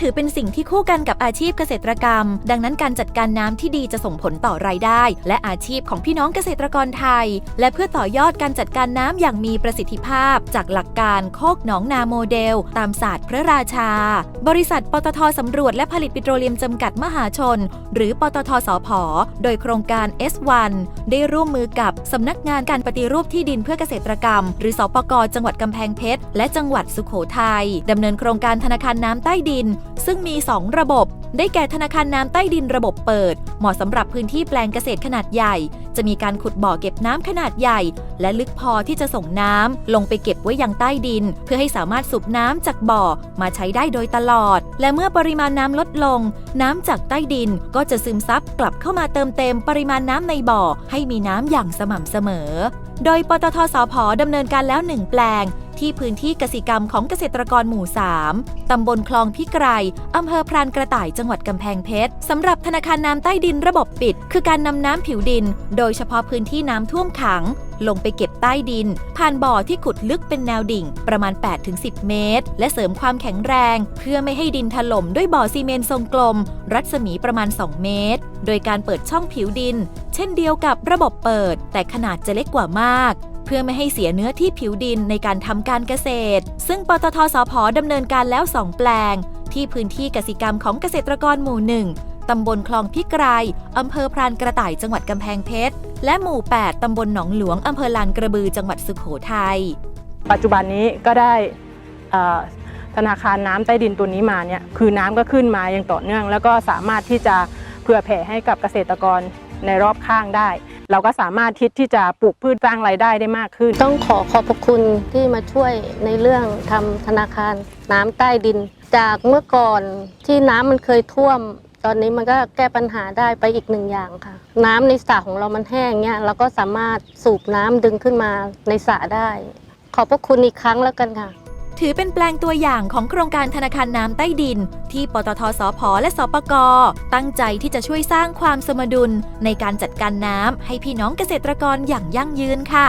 ถือเป็นสิ่งที่คู่กันกับอาชีพเกษตรกรรม ดังนั้นการจัดการน้ำที่ดีจะส่งผลต่อรายได้ และอาชีพของพี่น้องเกษตรกรไทย และเพื่อต่อยอดการจัดการน้ำอย่างมีประสิทธิภาพ จากหลักการโคกหนองนาโมเดล ตามศาสตร์พระราชา บริษัทปตทสำรวจและผลิตปิโตรเลียมจำกัดมหาชน หรือปตทสพโดยโครงการ S1 ได้ร่วมมือกับสำนักงานการปฏิรูปที่ดินเพื่อเกษตรกรรม หรือสปกจังหวัดกำแพงเพชรและจังหวัดสุโขทัยดำเนินโครงการธนาคารน้ำใต้ดินซึ่งมี 2 ระบบ ได้แก่ธนาคารน้ำใต้ดินระบบเปิด เหมาะสำหรับพื้นที่แปลงเกษตรขนาดใหญ่ จะมีการขุดบ่อเก็บน้ำขนาดใหญ่ และลึกพอที่จะส่งน้ำลงไปเก็บไว้ยังใต้ดิน เพื่อให้สามารถสูบน้ำจากบ่อมาใช้ได้โดยตลอด และเมื่อปริมาณน้ำลดลง น้ำจากใต้ดินก็จะซึมซับกลับเข้ามาเติมเต็มปริมาณน้ำในบ่อ ให้มีน้ำอย่างสม่ำเสมอ โดยปตทสพดำเนินการแล้ว1แปลง ที่พื้นที่กสิกรรมของเกษตรกรหมู่ 3 ตำบลคลองพิไกรอำเภอพรานกระต่ายจังหวัดกำแพงเพชร สำหรับธนาคารน้ำใต้ดินระบบปิด คือการนำน้ำผิวดิน โดยเฉพาะพื้นที่น้ำท่วมขัง ลงไปเก็บใต้ดิน ผ่านบ่อที่ขุดลึกเป็นแนวดิ่ง ประมาณ 8-10 เมตร และเสริมความแข็งแรง เพื่อไม่ให้ดินถล่มด้วยบ่อซีเมนต์ทรงกลม รัศมีประมาณ 2 เมตร โดยการเปิดช่องผิวดิน เช่นเดียวกับระบบเปิด แต่ขนาดจะเล็กกว่ามาก พื่อไม่ให้เสียเนื้อที่ผิวดินในการทำการเกษตร ซึ่งปตทสพดำเนินการแล้ว 2 แปลง ที่พื้นที่กสิกรรมของเกษตรกรหมู่หนึ่งตำบลคลองพิกรายอำเภอพรานกระต่ายจังหวัดกำแพงเพชร และหมู่ 8 ตำบลหนองหลวงอำเภอลานกระบือจังหวัดสุโขทัย ปัจจุบันนี้ก็ได้ธนาคารน้ำใต้ดินตัวนี้มาเนี่ยคือน้ำก็ขึ้นมาอย่างต่อเนื่อง แล้วก็สามารถที่จะเผื่อแผ่ให้กับเกษตรกร ในรอบข้างได้ เราก็สามารถทิศที่จะปลูกพืชสร้างรายได้ได้มากขึ้น ต้องขอขอบพระคุณที่มาช่วยในเรื่องทำธนาคารน้ำใต้ดิน จากเมื่อก่อนที่น้ำมันเคยท่วม ตอนนี้มันก็แก้ปัญหาได้ไปอีกหนึ่งอย่างค่ะ น้ำในสระของเรามันแห้งเนี่ยเราก็สามารถสูบน้ำดึงขึ้นมาในสระได้ ขอบพระคุณอีกครั้งแล้วกันค่ะ ถือเป็นแปลงตัวอย่างของโครงการธนาคารน้ำใต้ดิน ที่ปตทสพและสปกตั้งใจที่จะช่วยสร้างความสมดุลในการจัดการน้ำให้พี่น้องเกษตรกรอย่างยั่งยืนค่ะ